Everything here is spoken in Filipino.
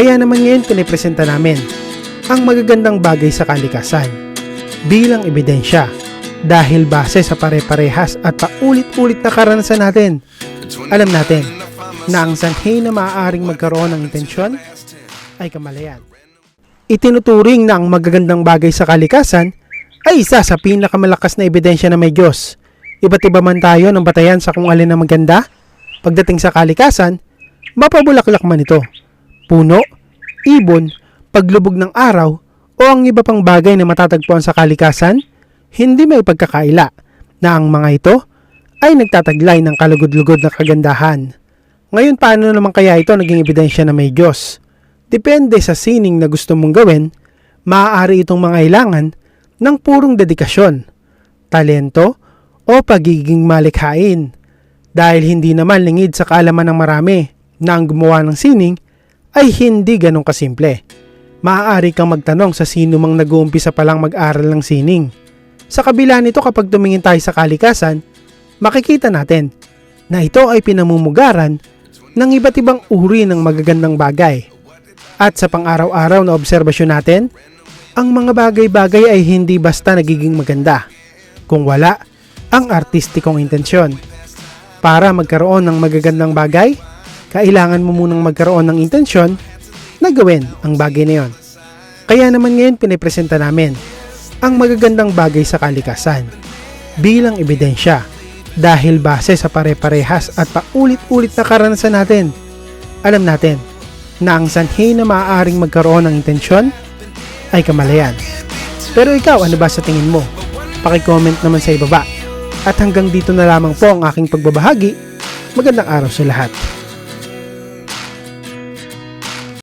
Kaya naman ngayon pinipresenta namin ang magagandang bagay sa kalikasan bilang ebidensya dahil base sa pare-parehas at paulit-ulit na karanasan natin. Alam natin na ang sanhi na maaaring magkaroon ng intensyon ay kamalayan. Itinuturing na ang magagandang bagay sa kalikasan ay isa sa pinakamalakas na ebidensya na may Diyos. Iba't iba man tayo ng batayan sa kung alin ang maganda, pagdating sa kalikasan, mapabulaklak man ito. Puno, ibon, paglubog ng araw, o ang iba pang bagay na matatagpuan sa kalikasan, hindi may pagkakaila na ang mga ito ay nagtataglay ng kalugod-lugod na kagandahan. Ngayon paano naman kaya ito naging ebidensya na may Diyos? Depende sa sining na gusto mong gawin, maaari itong mangailangan ng purong dedikasyon, talento, o pagiging malikhain. Dahil hindi naman lingid sa kaalaman ng marami na ang gumawa ng sining ay hindi ganong kasimple. Maaari kang magtanong sa sino mang nag-uumpisa pa lang mag-aral ng sining. Sa kabila nito kapag tumingin tayo sa kalikasan, makikita natin na ito ay pinamumugaran ng iba't ibang uri ng magagandang bagay. At sa pang-araw-araw na obserbasyon natin, ang mga bagay-bagay ay hindi basta nagiging maganda kung wala ang artistikong intensyon. Para magkaroon ng magagandang bagay, kailangan mo munang magkaroon ng intensyon na gawin ang bagay na yon. Kaya naman ngayon pinipresenta namin ang magagandang bagay sa kalikasan bilang ebidensya dahil base sa pare-parehas at paulit-ulit na karanasan natin. Alam natin na ang sanhi na maaaring magkaroon ng intensyon ay kamalayan. Pero ikaw, ano ba sa tingin mo? Paki-comment naman sa ibaba. At hanggang dito na lamang po ang aking pagbabahagi. Magandang araw sa lahat.